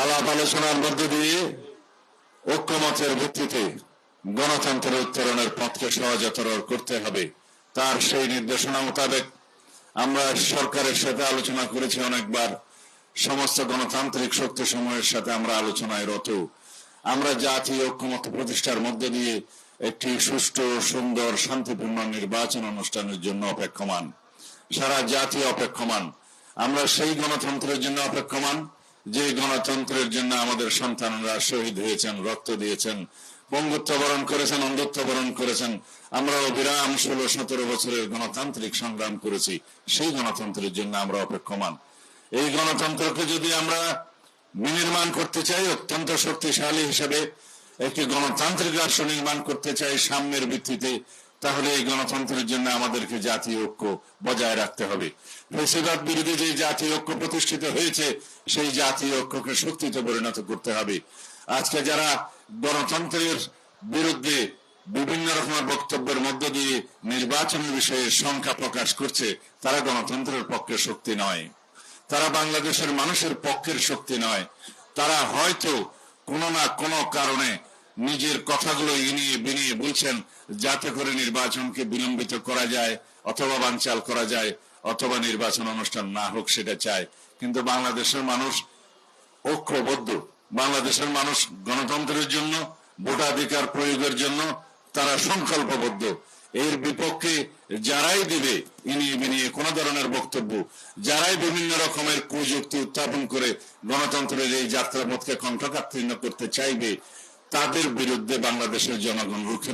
আলাপ আলোচনার মধ্য দিয়ে ঐক্যমতের ভিত্তিতে গণতন্ত্রের উত্তরণের পথকে সহজতর করতে হবে। তার সেই নির্দেশনা মোতাবেক আমরা সরকারের সাথে আলোচনা করেছি অনেকবার। সমস্ত গণতান্ত্রিক শক্তি সমূহের সাথে আমরা আলোচনায় রত। আমরা জাতীয় ঐক্যমত প্রতিষ্ঠার মধ্য দিয়ে একটি সুষ্ঠু, সুন্দর, শান্তিপূর্ণ নির্বাচন অনুষ্ঠানের জন্য অপেক্ষমান। সারা জাতি অপেক্ষমান। আমরা সেই গণতন্ত্রের জন্য অপেক্ষমান। যে গণতন্ত্রের জন্য আমাদের সন্তানরা শহীদ হয়েছেন, রক্ত দিয়েছেন বঙ্গুত্ব বরণ করেছেন অন্ধত্ব বরণ করেছেন। আমরা অবিরাম ষোলো সতেরো বছরের গণতান্ত্রিক সংগ্রাম করেছি। সেই গণতন্ত্রের জন্য আমরা অপেক্ষমান। এই গণতন্ত্রকে যদি আমরা বিনির্মাণ করতে চাই, অত্যন্ত শক্তিশালী হিসেবে, একটি গণতান্ত্রিক রাষ্ট্র নির্মাণ করতে চাই, সাম্যের ভিত্তিতে তাহলে এই গণতন্ত্রের জন্য আমাদেরকে জাতীয় ঐক্য বজায় রাখতে হবে। ফেসিবাদ বিরোধী যে জাতীয় ঐক্য প্রতিষ্ঠিত হয়েছে, সেই জাতীয় ঐক্যকে শক্তিতে পরিণত করতে হবে। আজকে যারা গণতন্ত্রের বিরুদ্ধে বিভিন্ন রকমের বক্তব্যের মধ্য দিয়ে নির্বাচনের বিষয়ে সংখ্যা প্রকাশ করছে, তারা গণতন্ত্রের পক্ষে শক্তি নয়। তারা বাংলাদেশের মানুষের পক্ষের শক্তি নয়। তারা হয়তো কোনো না কোনো কারণে নিজের কথাগুলো ইনিয়ে বিনিয়ে বলছেন, যাতে করে নির্বাচনকে বিলম্বিত করা যায় অথবা বানচাল করা যায় অথবা নির্বাচন অনুষ্ঠান না হোক সেটা চায়। কিন্তু বাংলাদেশের মানুষ ঐক্যবদ্ধ। বাংলাদেশের মানুষ গণতন্ত্রের জন্য, ভোটাধিকার প্রয়োগের জন্য তারা সংকল্পবদ্ধ। এর বিপক্ষে যারাই দিবে, ইনিয়ে বিনিয়ে কোন ধরনের বক্তব্য, যারাই বিভিন্ন রকমের কুযুক্তি উত্থাপন করে গণতন্ত্রের এই যাত্রাপথকে কণ্ঠকাত্তীর্ণ করতে চাইবে তাদের বিরুদ্ধে বাংলাদেশের জনগণ রুখে